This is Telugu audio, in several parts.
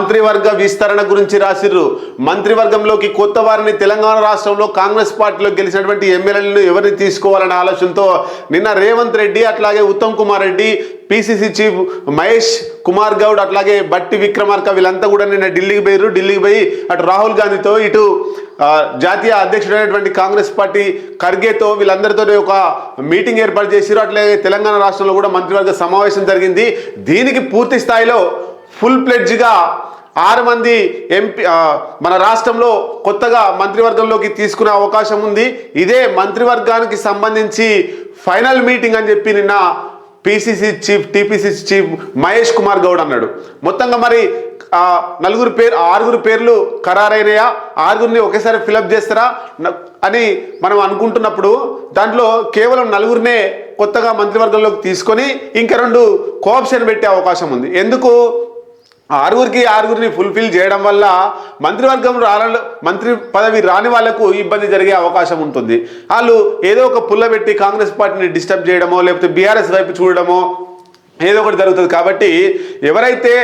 మంత్రివర్గ విస్తరణ గురించి రాసిర్రు. మంత్రివర్గంలోకి కొత్త వారిని తెలంగాణ రాష్ట్రంలో కాంగ్రెస్ పార్టీలో గెలిచినటువంటి ఎమ్మెల్యేలను ఎవరిని తీసుకోవాలనే ఆలోచనతో నిన్న రేవంత్ రెడ్డి అట్లాగే ఉత్తమ్ కుమార్ రెడ్డి పిసిసి చీఫ్ మహేష్ కుమార్ గౌడ్ అట్లాగే బట్టి విక్రమార్క వీళ్ళంతా కూడా నిన్న ఢిల్లీకి పోయారు ఢిల్లీకి పోయి అటు రాహుల్ గాంధీతో ఇటు జాతీయ అధ్యక్షుడైనటువంటి కాంగ్రెస్ పార్టీ ఖర్గేతో వీళ్ళందరితో ఒక మీటింగ్ ఏర్పాటు చేసిరు అట్లాగే తెలంగాణ రాష్ట్రంలో కూడా మంత్రివర్గ సమావేశం జరిగింది. దీనికి పూర్తి స్థాయిలో ఫుల్ ప్లెడ్జ్గా ఆరు మంది ఎంపీ మన రాష్ట్రంలో కొత్తగా మంత్రివర్గంలోకి తీసుకునే అవకాశం ఉంది. ఇదే మంత్రివర్గానికి సంబంధించి ఫైనల్ మీటింగ్ అని చెప్పి నిన్న PCC chief TPCC chief Mahesh Kumar Goud అన్నాడు. మొత్తంగా మరి నలుగురు పేరు ఆరుగురు పేర్లు ఖరారైనయా? ఆరుగురిని ఒకేసారి ఫిలప్ చేస్తారా? అని మనం అనుకుంటున్నప్పుడు దాంట్లో కేవలం నలుగురినే కొత్తగా మంత్రివర్గంలోకి తీసుకొని ఇంకా రెండు కోఆప్షన్ పెట్టే అవకాశం ఉంది. ఎందుకు? ఆరుగురికి ఆరుగురిని ఫుల్ఫిల్ చేయడం వల్ల మంత్రివర్గం రాల మంత్రి పదవి రాని వాళ్ళకు ఇబ్బంది జరిగే అవకాశం ఉంటుంది. వాళ్ళు ఏదో ఒక పుల్ల పెట్టి కాంగ్రెస్ పార్టీని డిస్టర్బ్ చేయడమో లేకపోతే బీఆర్ఎస్ వైపు చూడడమో ఏదో ఒకటి జరుగుతుంది. కాబట్టి ఎవరైతే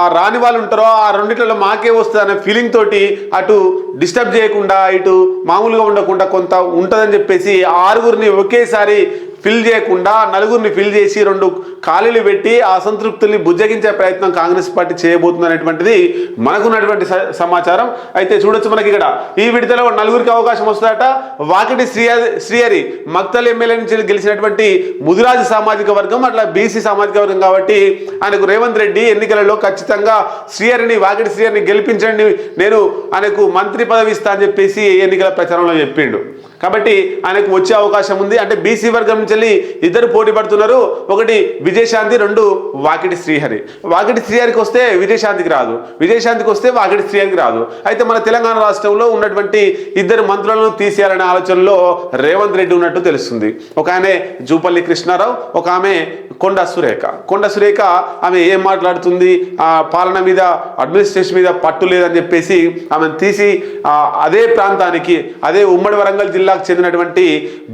ఆ రాని వాళ్ళు ఉంటారో ఆ రెండిట్లలో మాకే వస్తుంది అనే ఫీలింగ్ తోటి అటు డిస్టర్బ్ చేయకుండా ఇటు మామూలుగా ఉండకుండా కొంత ఉంటుందని చెప్పేసి ఆరుగురిని ఒకేసారి ఫిల్ చేయకుండా నలుగురిని ఫిల్ చేసి రెండు ఖాళీలు పెట్టి ఆ అసంతృప్తుల్ని బుజ్జగించే ప్రయత్నం కాంగ్రెస్ పార్టీ చేయబోతుంది అనేటువంటిది మనకున్నటువంటి స- సమాచారం. అయితే చూడొచ్చు మనకి ఇక్కడ. ఈ విడతలో నలుగురికి అవకాశం వస్తుందట. వాకిటి శ్రీహరి శ్రీహరి మక్తల్ ఎమ్మెల్యే నుంచి గెలిచినటువంటి ముదిరాజు సామాజిక వర్గం అట్లా బీసీ సామాజిక వర్గం కాబట్టి ఆయనకు రేవంత్ రెడ్డి ఎన్నికలలో ఖచ్చితంగా శ్రీహరిని వాకిటి శ్రీహరిని గెలిపించండి నేను ఆయనకు మంత్రి పదవి ఇస్తా అని చెప్పేసి ఎన్నికల ప్రచారంలో చెప్పిండు. కాబట్టి ఆయనకు వచ్చే అవకాశం ఉంది. అంటే బీసీ వర్గం నుంచి వెళ్ళి ఇద్దరు పోటీ పడుతున్నారు. ఒకటి విజయశాంతి రెండు వాకిటి శ్రీహరి. వాకిటి శ్రీహరికి వస్తే విజయశాంతికి రాదు. విజయశాంతికి వస్తే వాకిటి శ్రీహరికి రాదు. అయితే మన తెలంగాణ రాష్ట్రంలో ఉన్నటువంటి ఇద్దరు మంత్రులను తీసేయాలనే ఆలోచనలో రేవంత్ రెడ్డి ఉన్నట్టు తెలుస్తుంది. ఒక ఆమె జూపల్లి కృష్ణారావు ఒక ఆమె కొండ సురేఖ. కొండ సురేఖ ఆమె ఏం మాట్లాడుతుంది? ఆ పాలన మీద అడ్మినిస్ట్రేషన్ మీద పట్టు లేదని చెప్పేసి ఆమెను తీసి అదే ప్రాంతానికి అదే ఉమ్మడి వరంగల్ జిల్లాకు చెందినటువంటి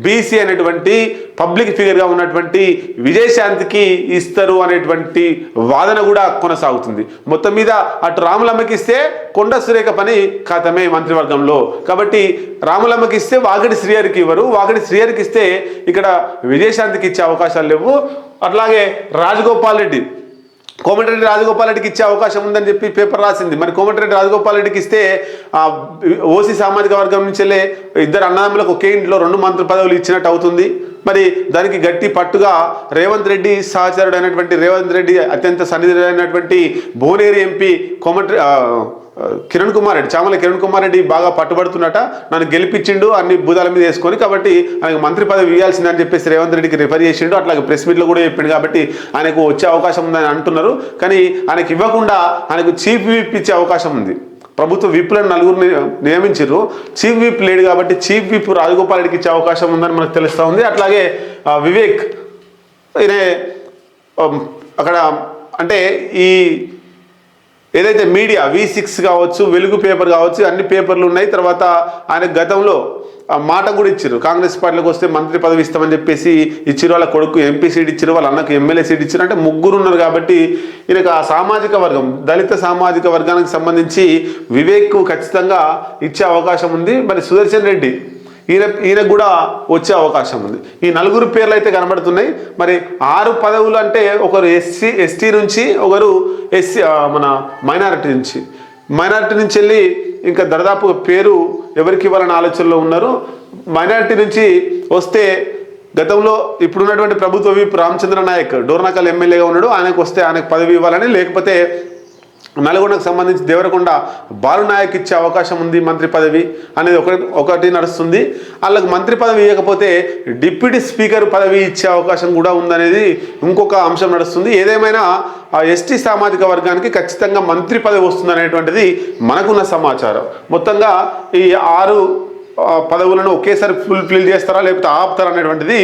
బీసీ అనేటువంటి పబ్లిక్ ఫిగర్గా ఉన్నటువంటి విజయశాంతికి ఇస్తారు అనేటువంటి వాదన కూడా కొనసాగుతుంది. మొత్తం మీద అటు రాములమ్మకి ఇస్తే కొండ సురేఖ పని ఖాతమే మంత్రివర్గంలో. కాబట్టి రాములమ్మకి ఇస్తే వాగడి శ్రీహరికి ఇవ్వరు. వాగడి శ్రీయరికి ఇస్తే ఇక్కడ విజయశాంతికి ఇచ్చే అవకాశాలు లేవు. అట్లాగే రాజగోపాల్ రెడ్డి కోమటిరెడ్డి రాజగోపాల్ రెడ్డికి ఇచ్చే అవకాశం ఉందని చెప్పి పేపర్ రాసింది. మరి కోమటిరెడ్డి రాజగోపాల్ రెడ్డికి ఇస్తే ఓసీ సామాజిక వర్గం నుంచి ఇద్దరు అన్నదమ్ములకు ఒకే ఇంట్లో రెండు మంత్రి పదవులు ఇచ్చినట్టు అవుతుంది. మరి దానికి గట్టి పట్టుగా రేవంత్ రెడ్డి సహచరుడు అయినటువంటి రేవంత్ రెడ్డి అత్యంత సన్నిధుడైనటువంటి భువనేరి ఎంపీ కోమటి కిరణ్ కుమార్ రెడ్డి చామల కిరణ్ కుమార్ రెడ్డి బాగా పట్టుబడుతున్నట. నన్ను గెలిపించిండు అన్ని భూదాల మీద వేసుకొని కాబట్టి ఆయనకు మంత్రి పదవి ఇవ్వాల్సిందని చెప్పేసి రేవంత్ రెడ్డికి రిఫర్ చేసిండు. అట్లాగే ప్రెస్ మీట్లో కూడా చెప్పిండు కాబట్టి ఆయనకు వచ్చే అవకాశం ఉందని అంటున్నారు. కానీ ఆయనకు ఇవ్వకుండా ఆయనకు చీఫ్ విప్ ఇచ్చే అవకాశం ఉంది. ప్రభుత్వ విప్లను నలుగురిని నియమించారు చీఫ్ విప్ లేడు కాబట్టి చీఫ్ విప్ రాజగోపాల్ రెడ్డికి ఇచ్చే అవకాశం ఉందని మనకు తెలుస్తూ ఉంది. అట్లాగే వివేక్ ఈయన అక్కడ అంటే ఈ ఏదైతే మీడియా వి సిక్స్ కావచ్చు వెలుగు పేపర్ కావచ్చు అన్ని పేపర్లు ఉన్నాయి. తర్వాత ఆయన గతంలో ఆ మాట కూడా ఇచ్చారు. కాంగ్రెస్ పార్టీలోకి వస్తే మంత్రి పదవి ఇస్తామని చెప్పేసి ఇచ్చారు. వాళ్ళ కొడుకు ఎంపీ సీట్ ఇచ్చారు. వాళ్ళ అన్నకు ఎమ్మెల్యే సీట్ ఇచ్చారు. అంటే ముగ్గురు ఉన్నారు కాబట్టి ఈయనకు ఆ సామాజిక వర్గం దళిత సామాజిక వర్గానికి సంబంధించి వివేక్ ఖచ్చితంగా ఇచ్చే అవకాశం ఉంది. మరి సుదర్శన్ రెడ్డి ఈయన ఈయనకు కూడా వచ్చే అవకాశం ఉంది. ఈ నలుగురు పేర్లు అయితే కనబడుతున్నాయి. మరి ఆరు పదవులు అంటే ఒకరు ఎస్సీ ఎస్టీ నుంచి ఒకరు ఎస్సీ మన మైనారిటీ నుంచి. మైనారిటీ నుంచి వెళ్ళి ఇంకా దాదాపు పేరు ఎవరికి ఇవ్వాలనే ఆలోచనలో ఉన్నారు. మైనారిటీ నుంచి వస్తే గతంలో ఇప్పుడున్నటువంటి ప్రభుత్వ విప్ రామచంద్ర నాయక్ డోర్నకల్ ఎమ్మెల్యేగా ఉన్నాడు. ఆయనకు వస్తే ఆయనకు పదవి ఇవ్వాలని లేకపోతే నల్గొండకు సంబంధించి దేవరకొండ బాలునాయక్ ఇచ్చే అవకాశం ఉంది మంత్రి పదవి అనేది ఒకటి ఒకటి నడుస్తుంది. వాళ్ళకు మంత్రి పదవి ఇవ్వకపోతే డిప్యూటీ స్పీకర్ పదవి ఇచ్చే అవకాశం కూడా ఉందనేది ఇంకొక అంశం నడుస్తుంది. ఏదేమైనా ఎస్టీ సామాజిక వర్గానికి ఖచ్చితంగా మంత్రి పదవి వస్తుంది అనేటువంటిది మనకున్న సమాచారం. మొత్తంగా ఈ ఆరు పదవులను ఒకేసారి ఫుల్ ఫిల్ చేస్తారా లేకపోతే ఆపుతారా అనేటువంటిది